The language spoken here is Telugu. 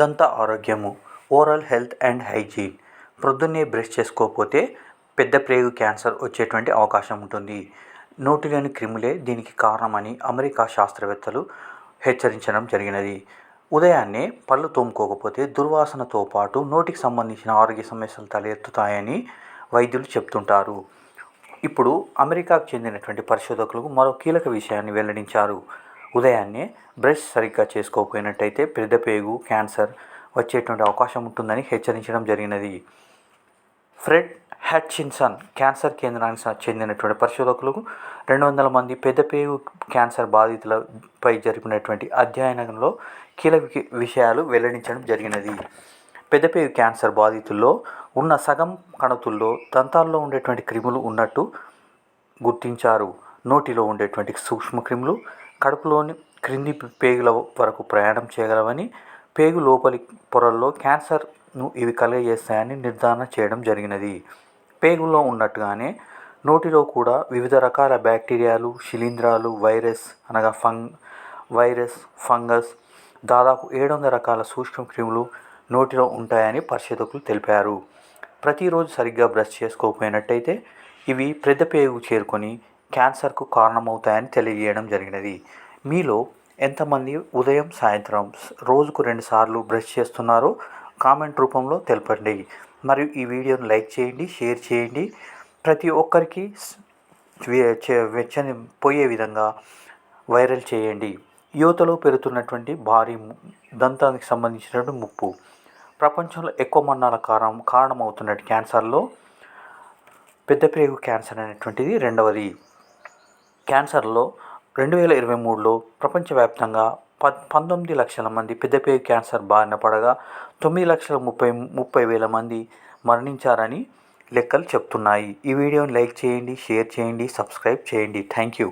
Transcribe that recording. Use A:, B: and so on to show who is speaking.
A: దంత ఆరోగ్యము ఓరల్ హెల్త్ అండ్ హైజీన్. ప్రొద్దున్నే బ్రష్ చేసుకోకపోతే పెద్ద ప్రేగు క్యాన్సర్ వచ్చేటువంటి అవకాశం ఉంటుంది. నోటిలోని క్రిములే దీనికి కారణమని అమెరికా శాస్త్రవేత్తలు హెచ్చరించడం జరిగినది. ఉదయాన్నే పళ్ళు తోముకోకపోతే దుర్వాసనతో పాటు నోటికి సంబంధించిన ఆరోగ్య సమస్యలు తలెత్తుతాయని వైద్యులు చెప్తుంటారు. ఇప్పుడు అమెరికాకు చెందినటువంటి పరిశోధకులు మరో కీలక విషయాన్ని వెల్లడించారు. ఉదయాన్నే బ్రష్ సరిగ్గా చేసుకోకపోయినట్టయితే పెద్ద పేగు క్యాన్సర్ వచ్చేటువంటి అవకాశం ఉంటుందని హెచ్చరించడం జరిగినది. ఫ్రెడ్ హ్యాట్చిన్సన్ క్యాన్సర్ కేంద్రానికి చెందినటువంటి పరిశోధకులకు రెండు వందల మంది పెద్దపేగు క్యాన్సర్ బాధితులపై జరిపినటువంటి అధ్యయనంలో కీలక విషయాలు వెల్లడించడం జరిగినది. పెద్దపేగు క్యాన్సర్ బాధితుల్లో ఉన్న సగం కణతుల్లో దంతాల్లో ఉండేటువంటి క్రిములు ఉన్నట్టు గుర్తించారు. నోటిలో ఉండేటువంటి సూక్ష్మక్రిములు కడుపులోని క్రింది పేగుల వరకు ప్రయాణం చేయగలవని పేగు లోపలి పొరల్లో క్యాన్సర్ను ఇవి కలుగజేస్తాయని నిర్ధారణ చేయడం జరిగినది. పేగులో ఉన్నట్టుగానే నోటిలో కూడా వివిధ రకాల బ్యాక్టీరియాలు శిలీంధ్రాలు వైరస్ అనగా ఫంగ్ వైరస్ ఫంగస్ దాదాపు ఏడు వందల రకాల సూక్ష్మక్రిములు నోటిలో ఉంటాయని పరిశోధకులు తెలిపారు. ప్రతిరోజు సరిగ్గా బ్రష్ చేసుకోకపోయినట్టయితే ఇవి పెద్ద పేగు చేరుకొని క్యాన్సర్కు కారణమవుతాయని తెలియజేయడం జరిగినది. మీలో ఎంతమంది ఉదయం సాయంత్రం రోజుకు రెండుసార్లు బ్రష్ చేస్తున్నారో కామెంట్ రూపంలో తెలపండి. మరియు ఈ వీడియోను లైక్ చేయండి షేర్ చేయండి. ప్రతి ఒక్కరికి వెచ్చని పోయే విధంగా వైరల్ చేయండి. యువతలో పెరుగుతున్నటువంటి భారీ దంతానికి సంబంధించినటువంటి ముప్పు. ప్రపంచంలో ఎక్కువ మరణాల కారణం కారణమవుతున్న క్యాన్సర్లో పెద్దపేగు క్యాన్సర్ అనేటువంటిది రెండవది. క్యాన్సర్లో రెండు వేల ఇరవై మూడులో ప్రపంచవ్యాప్తంగా ప పంతొమ్మిది లక్షల మంది పెద్దపేగు క్యాన్సర్ బారిన పడగా తొమ్మిది లక్షల ముప్పై ముప్పై వేల మంది మరణించారని లెక్కలు చెప్తున్నాయి. ఈ వీడియోని లైక్ చేయండి షేర్ చేయండి సబ్స్క్రైబ్ చేయండి. Thank you.